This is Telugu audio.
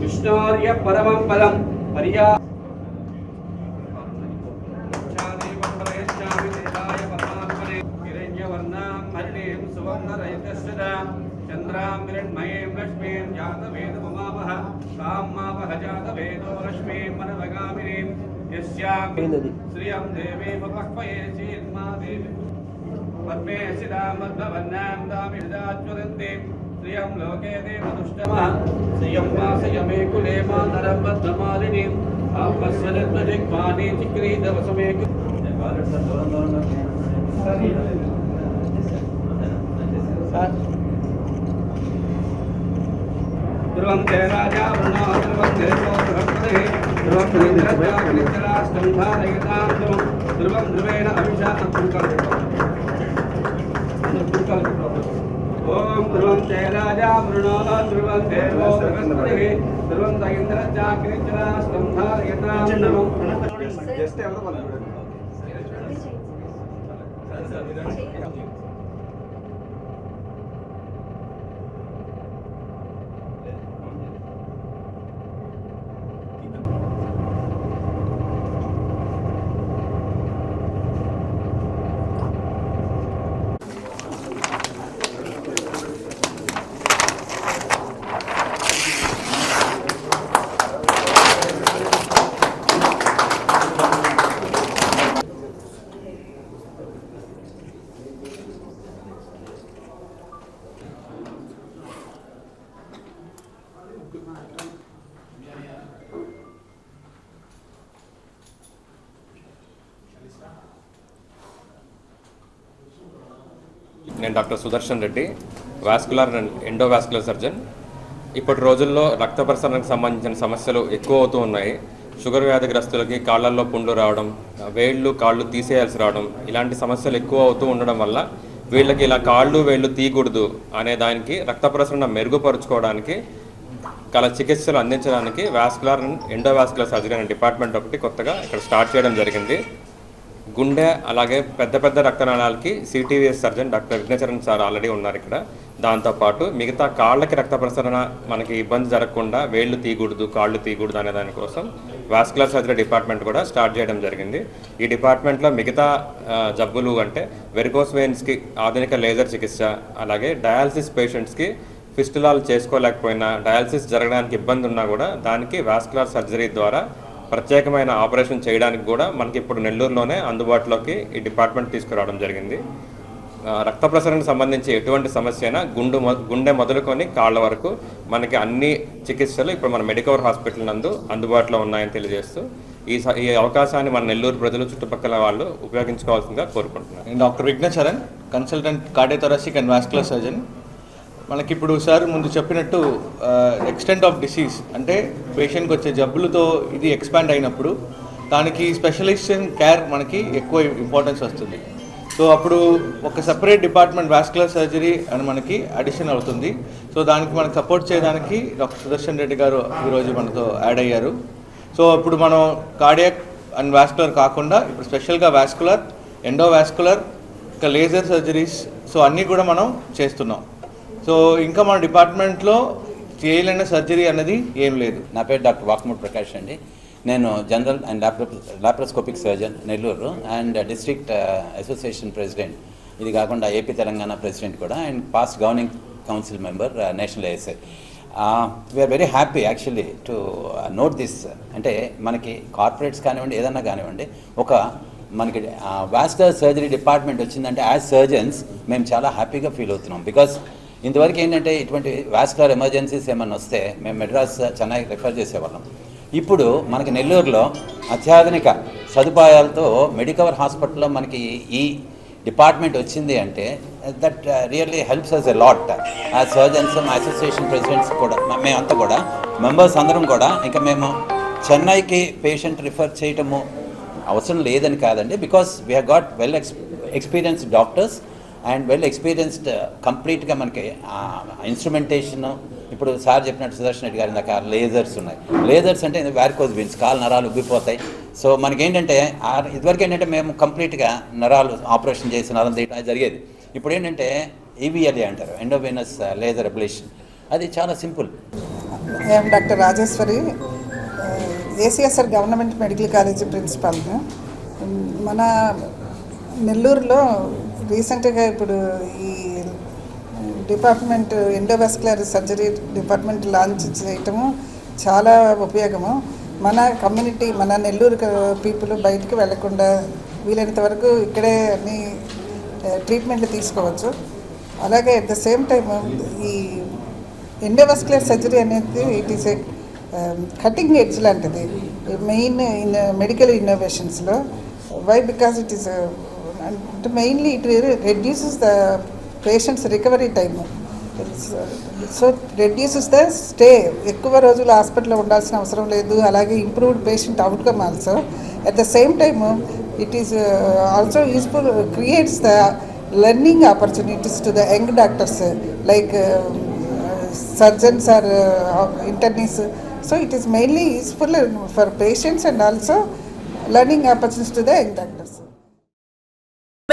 విష్ణోర్య పరమం పదం. పర్యా चन्द्राम्बिरन् मयें लक्ष्मीं जातवेदममापः तां मापः जातवेदो लक्ष्मीं मनवगामिनीं यस्यां श्रियं देवीं पक्वये चेन्मा देवी पद्मे सिदां मध्वन्नां दामिदाज्वलन्तीं श्रियं लोके देवदुष्टमः। श्रियं वासयमे कुले मातरं बद्धमालिनीं आपस्यलग्नजिग्मानी चिक्रीदवसमे Thank you. ధ్రువం దేవో బృహస్పతి ధ్రువం ఇంద్రజాగ్నిచరాష్టం ధారయతాం ధ్రువం ధ్రువం ధ్రువేణ అభిషా ఓం ధ్రువం రాజా వృణో జస్ట్ ఎవరో చూడండి నేను doctor Sudarshan Reddy vascular and endovascular surgeon. ఇప్పటి రోజుల్లో రక్త ప్రసరణకు సంబంధించిన సమస్యలు ఎక్కువ అవుతూ ఉన్నాయి. షుగర్ వ్యాధిగ్రస్తులకి కాళ్ళల్లో పుండ్లు రావడం వేళ్ళు కాళ్ళు తీసేయాల్సి రావడం ఇలాంటి సమస్యలు ఎక్కువ అవుతూ ఉండడం వల్ల వీళ్ళకి ఇలా కాళ్ళు వేళ్ళు తీయకూడదు అనే దానికి రక్త ప్రసరణ మెరుగుపరుచుకోవడానికి కల చికిత్సలు అందించడానికి వాస్కులర్ అండ్ ఎండోవాస్కులర్ సర్జరీ అనే డిపార్ట్మెంట్ ఒకటి కొత్తగా ఇక్కడ స్టార్ట్ చేయడం జరిగింది. గుండె అలాగే పెద్ద పెద్ద రక్తనాళాలకి CTVS surgeon doctor Vighnacharan sir already ఉన్నారు ఇక్కడ. దాంతోపాటు మిగతా కాళ్ళకి రక్త ప్రసరణ మనకి ఇబ్బంది జరగకుండా వేళ్ళు తీయకూడదు కాళ్ళు తీయకూడదు అనే దానికోసం వాస్కులర్ సర్జరీ డిపార్ట్మెంట్ కూడా స్టార్ట్ చేయడం జరిగింది. ఈ డిపార్ట్మెంట్లో మిగతా జబ్బులు అంటే వెరికోస్ వెయిన్స్కి ఆధునిక లేజర్ చికిత్స అలాగే డయాలసిస్ పేషెంట్స్కి ఫిస్టులాలు చేసుకోలేకపోయినా డయాలసిస్ జరగడానికి ఇబ్బంది ఉన్నా కూడా దానికి వాస్కులర్ సర్జరీ ద్వారా ప్రత్యేకమైన ఆపరేషన్ చేయడానికి కూడా మనకి ఇప్పుడు నెల్లూరులోనే అందుబాటులోకి ఈ డిపార్ట్మెంట్ తీసుకురావడం జరిగింది. రక్త ప్రసరణకు సంబంధించి ఎటువంటి సమస్య అయినా గుండు మొ- గుండె మొదలుకొని కాళ్ళ వరకు మనకి అన్ని చికిత్సలు ఇప్పుడు మన మెడికవర్ హాస్పిటల్ నందు అందుబాటులో ఉన్నాయని తెలియజేస్తూ ఈ స- ఈ అవకాశాన్ని మన నెల్లూరు ప్రజలు చుట్టుపక్కల వాళ్ళు ఉపయోగించుకోవాల్సిందిగా కోరుకుంటున్నాను. Doctor Vighnacharan consultant cardiothoracic and vascular surgeon. మనకి ఇప్పుడు సార్ ముందు చెప్పినట్టు ఎక్స్టెంట్ ఆఫ్ డిసీజ్ అంటే పేషెంట్కి వచ్చే జబ్బులతో ఇది ఎక్స్పాండ్ అయినప్పుడు దానికి స్పెషలైజేషన్ కేర్ మనకి ఎక్కువ ఇంపార్టెన్స్ వస్తుంది. సో అప్పుడు ఒక సెపరేట్ డిపార్ట్మెంట్ వాస్కులర్ సర్జరీ అని మనకి అడిషన్ అవుతుంది. సో దానికి మనకు సపోర్ట్ చేయడానికి డాక్టర్ సుదర్శన్ రెడ్డి గారు ఈరోజు మనతో యాడ్ అయ్యారు. సో ఇప్పుడు మనం కార్డియాక్ అండ్ వాస్కులర్ కాకుండా ఇప్పుడు స్పెషల్గా వాస్కులర్ ఎండోవాస్కులర్ ఇంకా లేజర్ సర్జరీస్ సో అన్నీ కూడా మనం చేస్తున్నాం. సో ఇంకా మన డిపార్ట్మెంట్లో చేయలేని సర్జరీ అనేది ఏం లేదు. నా పేరు డాక్టర్ వాక్మూడ్ ప్రకాష్ అండి. నేను general and laparoscopic surgeon Nellore. And district association president ఇది కాకుండా ఏపీ తెలంగాణ ప్రెసిడెంట్ కూడా and past governing council member national ASI we're very happy actually to note this అంటే మనకి కార్పొరేట్స్ కానివ్వండి ఏదన్నా కానివ్వండి ఒక మనకి వాస్టర్ సర్జరీ డిపార్ట్మెంట్ వచ్చిందంటే యాజ్ సర్జన్స్ మేము చాలా హ్యాపీగా ఫీల్ అవుతున్నాం. బికాస్ ఇంతవరకు ఏంటంటే ఇటువంటి వాస్కులర్ ఎమర్జెన్సీస్ ఏమైనా వస్తే మేము మెడ్రాస్ చెన్నై రిఫర్ చేసేవాళ్ళం. ఇప్పుడు మనకి నెల్లూరులో అత్యాధునిక సదుపాయాలతో మెడికవర్ హాస్పిటల్లో మనకి ఈ డిపార్ట్మెంట్ వచ్చింది అంటే that really helps us a lot ఆ సర్జన్స్ మా అసోసియేషన్ ప్రెసిడెంట్స్ కూడా మేమంతా కూడా మెంబర్స్ అందరం కూడా ఇంకా మేము చెన్నైకి పేషెంట్ రిఫర్ చేయటము అవసరం లేదని కాదండి because we have got well ex experienced doctors and well experienced కంప్లీట్గా మనకి ఇన్స్ట్రుమెంటేషన్. ఇప్పుడు సార్ చెప్పినట్టు సుదర్శన్ రెడ్డి గారి ఇందాక లేజర్స్ ఉన్నాయి. లేజర్స్ అంటే వ్యారికోజ్ వీన్స్ కాలు నరాలు ఉబ్బిపోతాయి. సో మనకేంటంటే ఇదివరకు ఏంటంటే మేము కంప్లీట్గా నరాలు ఆపరేషన్ చేసి నరం తీయడం అది జరిగేది. ఇప్పుడు ఏంటంటే ఈవీఎల్ఏ అంటారు ఎండోవెనస్ లేజర్ అబ్లేషన్ అది చాలా simple. I'm doctor Rajeshwari uh, ACSR government medical college principal మన నెల్లూరులో రీసెంట్గా ఇప్పుడు ఈ department endovascular surgery department launch చేయటము చాలా ఉపయోగము. మన కమ్యూనిటీ మన నెల్లూరు పీపుల్ బయటికి వెళ్ళకుండా వీలైనంత వరకు ఇక్కడే అన్ని ట్రీట్మెంట్లు తీసుకోవచ్చు. అలాగే అట్ ద సేమ్ టైం ఈ ఎండోవాస్కులర్ సర్జరీ అనేది it is a cutting edge లాంటిది. Main in medical ఇన్నోవేషన్స్లో. Why? Because it is అంటే mainly it reduces the patient's recovery time so reduces the stay ఎక్కువ రోజులు హాస్పిటల్లో ఉండాల్సిన అవసరం లేదు అలాగే improved patient outcome also at the same time it is also useful creates the learning opportunities to the young doctors like surgeons or uh, internists. So it is mainly useful for patients and also learning opportunities to the young